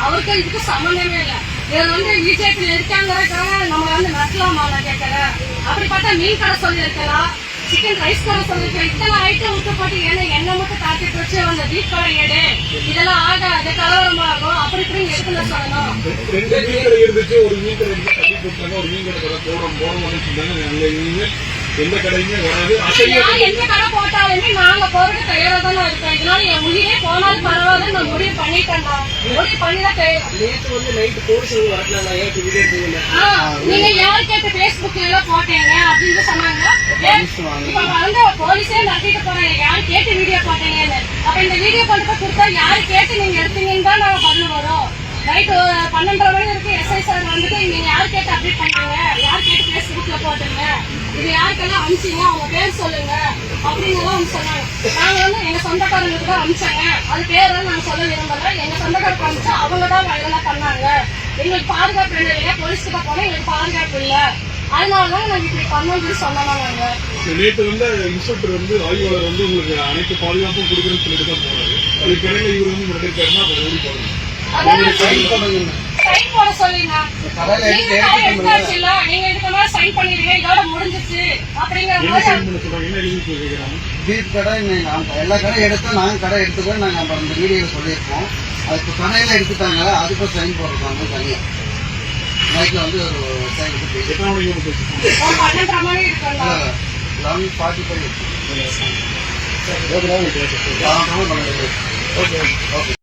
அவருக்கு இதுக்கு சம்மந்தமே இல்லை இது வந்து பிஜேபி இருக்காங்கிறதுக்காக நம்ம வந்து நடத்தலாமா நான் கேட்கறேன் அப்படி பார்த்தா மீன் கடை சொல்லியிருக்கலாம் சிக்கன் ரைஸ் கடை சொல்லியிருக்கலாம் இத்தனை ஐட்டம் விட்டு போட்டு ஏன்னா என்ன மட்டும் வச்சு அந்த பீஃப் கடை எடு இதெல்லாம் ஆகாது கலவரமாகும் அப்படி இப்படி எடுத்துல சொல்லணும் ரெண்டு மீன் கடை இருந்துச்சு ஒரு மீன் கடை ஒரு மீன் கடை போடுறோம் போடுறோம் சொன்னாங்க எந்த கடையுமே வராது. அசைவ எந்த கடை போட்டாலுமே நாங்க போறதுக்கு தயாரா தானே இருக்கோம். இதனால என் உயிரே போனாலும் பரவாயில்ல நான் முடிவு பண்ணிட்டேன்டா. முடிவு பண்ணி தான் போயிடும் நேற்று வந்து நைட்டு போலீஸ் வரலாம் வீடியோ நீங்க யாரு கேட்டு பேஸ்புக்ல எல்லாம் போட்டீங்க அப்படின்னு சொன்னாங்க. இப்ப வந்து போலீஸே நடத்திட்டு போறாங்க. யாரு கேட்டு வீடியோ போட்டீங்கன்னு. அப்ப இந்த வீடியோ கொண்டு போய் கொடுத்தா யாரு கேட்டு நீங்க எடுத்தீங்கன்னு தான் நாங்க பதில் வரும். நைட்டு பன்னெண்டரை மணி வரைக்கும் எஸ்ஐ சார் வந்துட்டு நீங்க யாரு கேட்டு அப்டேட் பண்ணீங்க? யார் கேட்டு பேஸ்புக்ல போட்டீங்க? இது யாருக்கெல்லாம் அனுப்பிச்சீங்க அவங்க பேர் சொல்லுங்க அப்படின்னு வந்து சொன்னாங்க. நாங்க வந்து எங்க சொந்தக்காரங்களுக்கு தான் அனுப்பிச்சாங்க. அது பேரெல்லாம் நாங்க சொல்ல விரும்பல. எங்க சொந்தக்காரருக்கு அனுப்பிச்சா அவங்க தான் இதெல்லாம் பண்ணாங்க. எங்களுக்கு பாதுகாப்பு இல்லை போலீஸ் கிட்ட போனா எங்களுக்கு பாதுகாப்பு இல்ல. அதனாலதான் நாங்க இப்படி பண்ணோம்னு சொன்னோம் நாங்க. நேற்று வந்து இன்ஸ்பெக்டர் வந்து ஆய்வாளர் வந்து உங்களுக்கு அனைத்து பாதுகாப்பும் கொடுக்குறேன்னு சொல்லிட்டு தான் போறாரு அதுக்கு இடையில இவர் வந்து நடந்திருக்காருன்னா அதை ஓடி சைன் போட சொல்லிங்க சைன் பண்ணிடுங்க. இதோட முடிஞ்சிச்சு. அப்படிங்கிற பீஃப் கடை எல்லா கடை எடுத்தோம். நாங்க கடை எடுத்துக்கோ நாங்க அப்புறம் இந்த வீடியோல சொல்லியிருக்கோம். அதுக்கு கடையில எடுத்துட்டாங்க. அதுக்கும் சைன் போடுறாங்க தனியா. நைட்ல வந்து ஒரு சைன் எடுத்து எத்தனை மணிக்கு eleven forty five okay okay.